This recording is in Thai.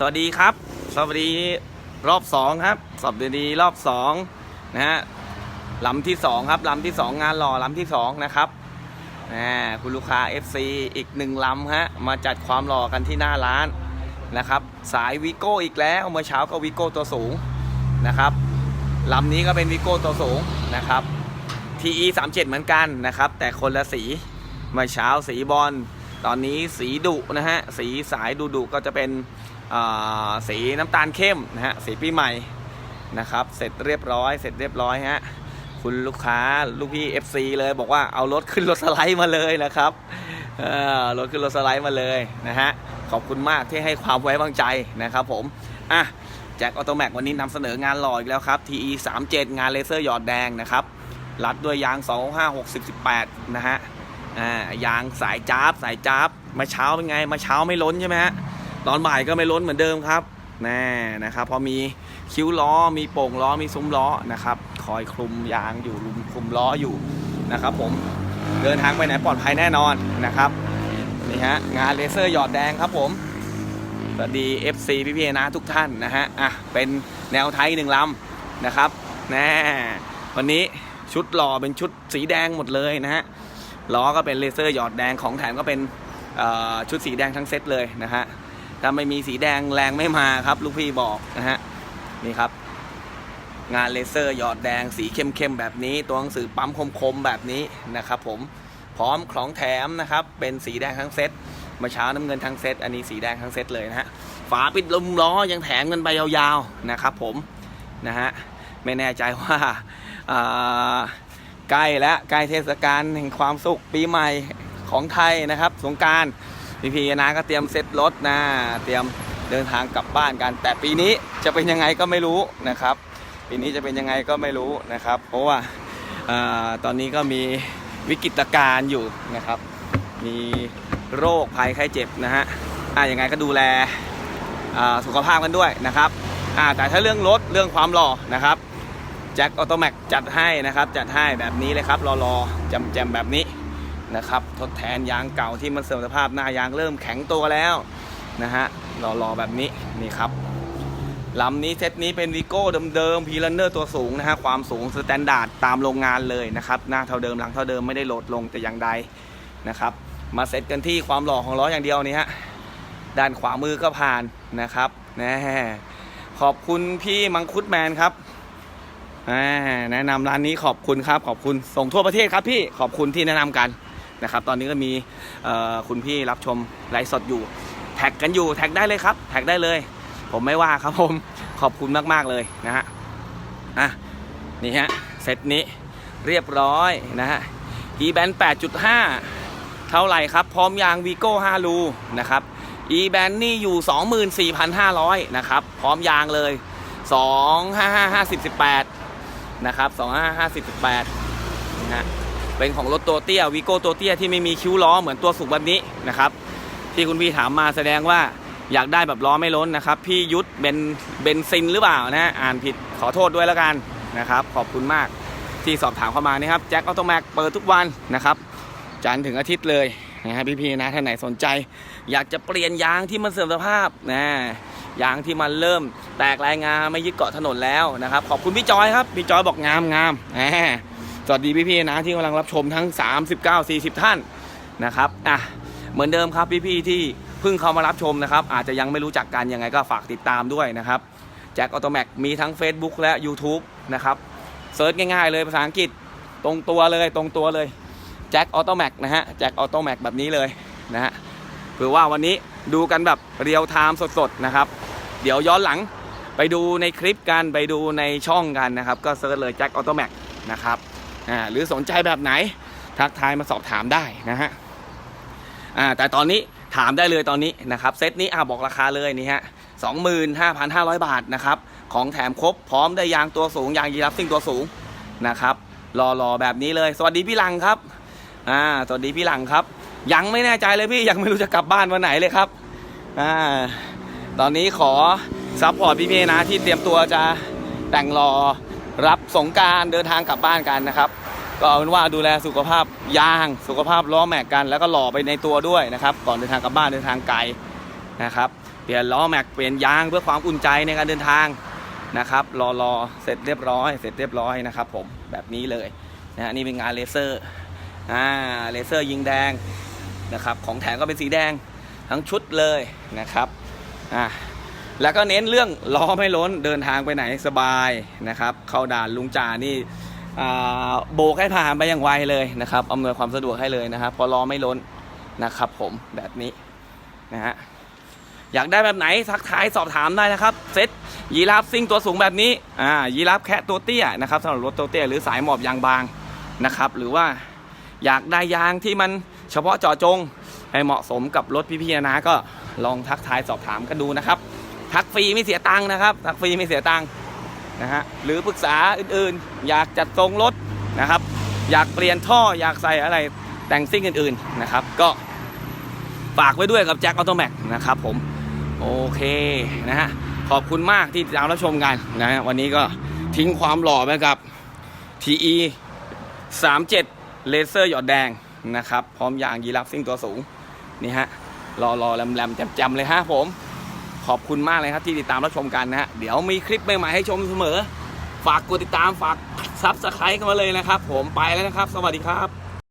สวัสดีครับ สวัสดีรอบสองครับสวัสดีรอบสองนะฮะลำที่สองครับลำที่สองงานหล่อลำที่สองนะครับนะคุณลูกค้า FC อีกหนึ่งลำฮะมาจัดความหล่อกันที่หน้าร้านนะครับ สายวิโก้อีกแล้วเมื่อเช้าก็วิโก้ตัวสูงนะครับลำนี้ก็เป็นวิโก้ตัวสูงนะครับ TE 3 7เหมือนกันนะครับ แต่คนละสีเมื่อเช้าสีบอลตอนนี้สีดุนะฮะสีสายดุดุก็จะเป็น สีน้ำตาลเข้มนะฮะสีปีใหม่นะครับ เสร็จเรียบร้อย เสร็จเรียบร้อยฮะคุณลูกค้าลูกพี่ FC เลยบอกว่าเอารถขึ้นรถสไลด์มาเลยนะครับรถขึ้นรถสไลด์มาเลยนะฮะขอบคุณมากที่ให้ความไว้วางใจนะครับผมอะแจ็คออโตแมกวันนี้นำเสนองานหล่ออีกแล้วครับ TE 3 7งานเลเซอร์หยอดแดงนะครับรัดด้วยยาง 2 5 6 0 18 นะฮะอ่ายางสายจ้าบสายจ้าบมาเช้าเป็นไงมาเช้าไม่ล้นใช่ไหมฮะ ตอนบ่ายก็ไม่ล้นเหมือนเดิมครับแน่นะครับพอมีคิ้วล้อมีโป่งล้อมีซุ้มล้อนะครับ คอยคลุมยางอยู่ลุมคลุมล้ออยู่นะครับ ผมเดินทางไปไหนปลอดภัยแน่นอนนะครับนี่ฮะงานเลเซอร์หยอดแดงครับผมสวัสดี FC พี่พี่นะทุกท่านนะฮะอะเป็นแนวไทยหนึ่งลำนะครับแน่วันนี้ชุดหล่อเป็นชุดสีแดงหมดเลยนะฮะล้อก็เป็นเลเซอร์หยอดแดงของแถมก็เป็นชุดสีแดงทั้งเซตเลยนะฮะ ถ้าไม่มีสีแดงแรงไม่มาครับ ลูกพี่บอกนะฮะนี่ครับ งานเลเซอร์หยอดแดงสีเข้มๆแบบนี้ ตัวหนังสือปั๊มคมๆแบบนี้นะครับผมพร้อมของแถมนะครับ เป็นสีแดงทั้งเซตมื่อเช้าน้ำเงินทั้งเซตอันนี้สีแดงทั้งเซตเลยนะฮะฝาปิดลมล้อยังแถมกันไปยาวๆนะครับผมนะฮะไม่แน่ใจว่าใกล้แล้วใกล้เทศกาลแห่งความสุขปีใหม่ของไทยนะครับ สงการ พี่พีนะก็เตรียมเซ็ตรถนะ เตรียมเดินทางกลับบ้านกัน แต่ปีนี้จะเป็นยังไงก็ไม่รู้นะครับ ปีนี้จะเป็นยังไงก็ไม่รู้นะครับ เพราะว่าอตอนนี้ก็มีวิกฤตการณ์อยู่นะครับ มีโรคภัยไข้เจ็บนะฮะอะยังไงก็ดูแลสุขภาพกันด้วยนะครับอ่าแต่ถ้าเรื่องรถเรื่องความหล่อนะครับแจ็คออโตแม็กจัดให้นะครับ จัดให้แบบนี้เลยครับรอรอจำแจมๆแบบนี้ นะครับ ทดแทนยางเก่าที่มันเสื่อมสภาพหน้ายางเริ่มแข็งตัวแล้วนะฮะรอรอแบบนี้นี่ครับลำนี้เซตนี้เป็นวีโก้เดิมๆพีลันเนอร์ตัวสูงนะฮะความสูงสแตนดาร์ดตามโรงงานเลยนะครับหน้าเท่าเดิมหลังเท่าเดิมไม่ได้โหลดลงแต่อย่างใดนะครับ มาเซตกันที่ความหล่อของล้ออย่างเดียวนี่ฮะด้านขวามือก็ผ่านนะครับน่ขอบคุณพี่มังคุดแมนครับแนะนำร้านนี้ขอบคุณครับขอบคุณส่งทั่วประเทศครับพี่ขอบคุณที่แนะนำกัน นะครับ ตอนนี้ก็มีคุณพี่รับชมไลฟ์สดอยู่ แท็กกันอยู่แท็กได้เลยครับ แท็กได้เลย ผมไม่ว่าครับผมขอบคุณมากๆเลยนะฮะอะนี่ฮะเซตนี้เรียบร้อยนะฮะ e b a n 8.5 เท่าไหร่ครับ พร้อมยาง Vigo 5รูนะครับ e-band นี่อยู่ 24,500 นะครับ พร้อมยางเลย 255518นะครับ 255518นะฮะ เป็นของรถตัวเตี้ย Vigo ตัวเตี้ยที่ไม่มีคิ้วล้อเหมือนตัวสูงแบบนี้นะครับ ที่คุณพี่ถามมาแสดงว่าอยากได้แบบล้อไม่ล้นนะครับ พี่ยุทธเบนเบนซินหรือเปล่านะอ่านผิดขอโทษด้วยแล้วกันนะครับ ขอบคุณมากที่สอบถามเข้ามานะครับแจ็คออโตแม็กเปิดทุกวันนะครับจันทร์ถึงอาทิตย์เลยนะฮะพี่ๆนะท่านไหนสนใจ อยากจะเปลี่ยนยางที่มันเสื่อมสภาพนะยางที่มันเริ่มแตกลายงาไม่ยึดเกาะถนนแล้วนะครับ ขอบคุณพี่จอยครับ พี่จอยบอกงามงามแหม สวัสดีพี่ๆนะที่กำลังรับชมทั้ง 39 40 ท่านนะครับอะเหมือนเดิมครับพี่ๆที่เพิ่งเข้ามารับชมนะครับ อาจจะยังไม่รู้จักกันยังไงก็ฝากติดตามด้วยนะครับแจ็คออโตแมกมีทั้ง Facebook และ YouTube นะครับเซิร์ชง่ายๆเลยภาษาอังกฤษตรงตัวเลยตรงตัวเลยแจ็คออโตแมกนะฮะแจ็คออโตแมกแบบนี้เลยนะฮะเผื่อว่าวันนี้ดูกันแบบเรียลไทม์สดๆนะครับ เดี๋ยวย้อนหลังไปดูในคลิปกันไปดูในช่องกันนะครับ ก็เซิร์ชเลยแจ็คออโตแมกนะครับ อ่าหรือสนใจแบบไหนทักทายมาสอบถามได้นะฮะอ่าแต่ตอนนี้ถามได้เลยตอนนี้นะครับเซตนี้อ่าบอกราคาเลยนี่ฮะสองหมื่นห้าพันห้าร้อยบาทนะครับของแถมครบพร้อมได้ยางตัวสูงยางยีรับซิ่งตัวสูงนะครับรอๆแบบนี้เลย สวัสดีพี่ลังครับอ่าสวัสดีพี่หลังครับ ยังไม่แน่ใจเลยพี่ยังไม่รู้จะกลับบ้านวันไหนเลยครับอ่าตอนนี้ขอซัพพอร์ตพี่เมนะที่เตรียมตัวจะแต่งรอ รับสงการเดินทางกลับบ้านกันนะครับ ก็เอาเป็นว่าดูแลสุขภาพยาง สุขภาพล้อแม็กกัน แล้วก็หล่อไปในตัวด้วยนะครับ ก่อนเดินทางกลับบ้านเดินทางไกลนะครับเปลี่ยนล้อแม็กเปลี่ยนยางเพื่อความอุ่นใจในการเดินทางนะครับ รอรอเสร็จเรียบร้อย เสร็จเรียบร้อยนะครับ ผมแบบนี้เลยนะฮะนี่เป็นงานเลเซอร์อ่าเลเซอร์ยิงแดงนะครับ ของแถมก็เป็นสีแดงทั้งชุดเลยนะครับอ่า แล้วก็เน้นเรื่องล้อไม่ล้นเดินทางไปไหนสบายนะครับ เข้าด่านลุงจ่านี่โบกให้ผ่านไปอย่างไวเลยนะครับอำนวยความสะดวกให้เลยนะครับพอล้อไม่ล้นนะครับผมแบบนี้นะฮะอยากได้แบบไหนทักทายสอบถามได้นะครับเซ็ตยีราฟซิ่งตัวสูงแบบนี้อ่ายีราฟแคะตัวเตี้ยนะครับสำหรับรถตัวเตี้ยหรือสายหมอบยางบางนะครับหรือว่าอยากได้ยางที่มันเฉพาะเจาะจง ให้เหมาะสมกับรถพี่ๆนะก็ลองทักทายสอบถามกันดูนะครับ ทักฟรีไม่เสียตังค์นะครับ ทักฟรีไม่เสียตังค์นะฮะหรือปรึกษาอื่นๆ อยากจัดทรงรถนะครับ อยากเปลี่ยนท่ออยากใส่อะไรแต่งซิ่งอื่นๆนะครับ ก็ฝากไว้ด้วยกับแจ็คออโตแมกนะครับผมโอเคนะฮะขอบคุณมากที่ติดตามรับชมกันนะฮะวันนี้ก็ทิ้งความหล่อไปกับ TE 37เลเซอร์หยอดแดงนะครับ พร้อมยางยีรับซิ่งตัวสูง นี่ฮะรอรอแหลมๆแจมๆเลยฮะผม ขอบคุณมากเลยครับที่ติดตามรับชมกันนะฮะเดี๋ยวมีคลิปใหม่ๆให้ชมเสมอ ฝากกดติดตามฝากซับสไครต์กันมาเลยนะครับ ผมไปแล้วนะครับ สวัสดีครับ